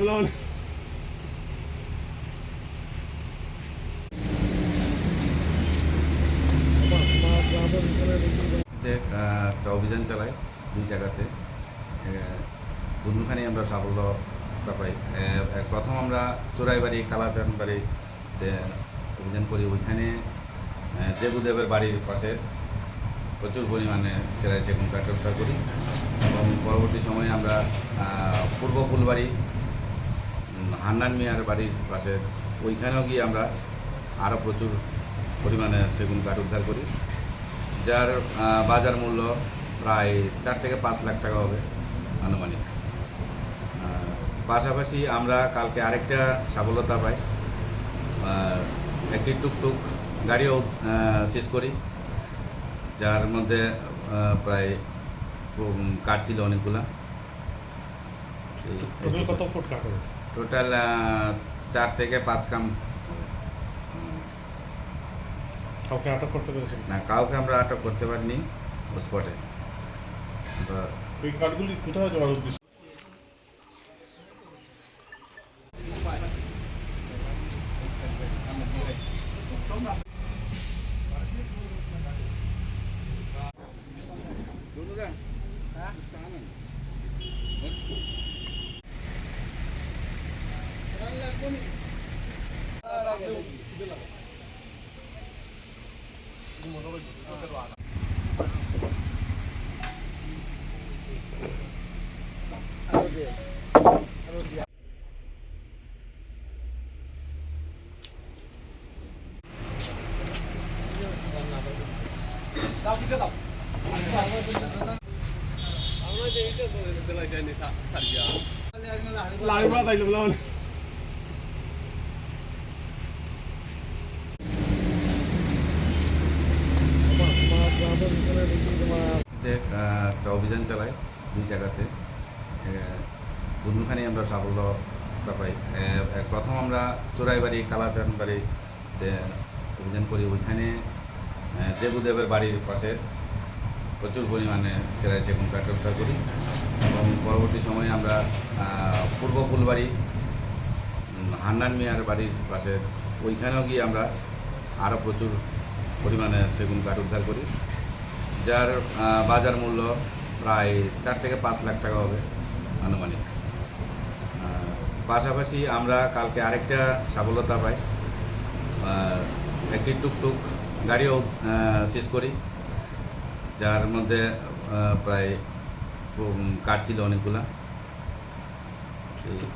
বড়া একটা অভিযান চালাই দুই জায়গাতে। দুখানি আমরা সাফল্যতা পাই। প্রথম আমরা চোরাইবাড়ি কালাচান বাড়ি অভিযান করি। ওইখানে দেবুদেবের বাড়ির পাশে। প্রচুর পরিমাণে চেরাই সেগুন কাঠ উদ্ধার করি। এবং পরবর্তী সময়ে আমরা পূর্ব ফুলবাড়ি হান্নান মিয়ার বাড়ির পাশে, ওইখানেও গিয়ে আমরা আরও প্রচুর পরিমাণে সেগুন কাঠ উদ্ধার করি। যার বাজার মূল্য প্রায় চার থেকে পাঁচ লাখ টাকা হবে আনুমানিক। পাশাপাশি আমরা কালকে আরেকটা সফলতা পাই। একটি টুকটুক গাড়িও শেষ করি। যার মধ্যে প্রায় কাট কাঠ ছিল অনেকগুলা টোটাল কত ফুট কাঠ টোটাল চার থেকে পাঁচ কাম কাউকে আটক করতে পেরেছেন? না কাউকে আমরা আটক করতে পারিনি স্পটে ওই কাঠগুলি কোথায় যাওয়ার উদ্দেশ্য? দাও দিতে দাও লাড়ি বড়া তাইলে বলে একটা অভিযান চালাই দুই জায়গাতে। দুখানি আমরা সাফল্যতা পাই। প্রথম আমরা চোরাইবাড়ি কালাচান বাড়িতে অভিযান করি। ওইখানে দেবুদেবের বাড়ির পাশে প্রচুর পরিমাণে চেরাই সেগুন কাঠ উদ্ধার করি। এবং পরবর্তী সময়ে আমরা পূর্ব ফুলবাড়ি হান্নান মিয়ার বাড়ির পাশে ওইখানেও গিয়ে আমরা আরও প্রচুর পরিমাণে সেগুন কাঠ উদ্ধার করি। যার বাজার মূল্য প্রায় চার থেকে পাঁচ লাখ টাকা হবে আনুমানিক। পাশাপাশি আমরা কালকে আরেকটা সফলতা পাই। একটি টুকটুক গাড়িও শেষ করি। যার মধ্যে প্রায় কাঠ ছিল অনেকগুলা।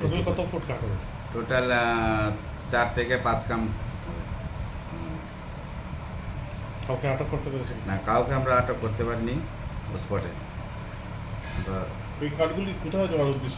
টোটাল কত ফুট কাট টোটাল চার থেকে পাঁচ কাম। কাউকে আটক করতে পেরেছেন না কাউকে আমরা আটক করতে পারিনি স্পটে ওই কার্ডগুলি কোথায় যাওয়ার উদ্দেশ্য?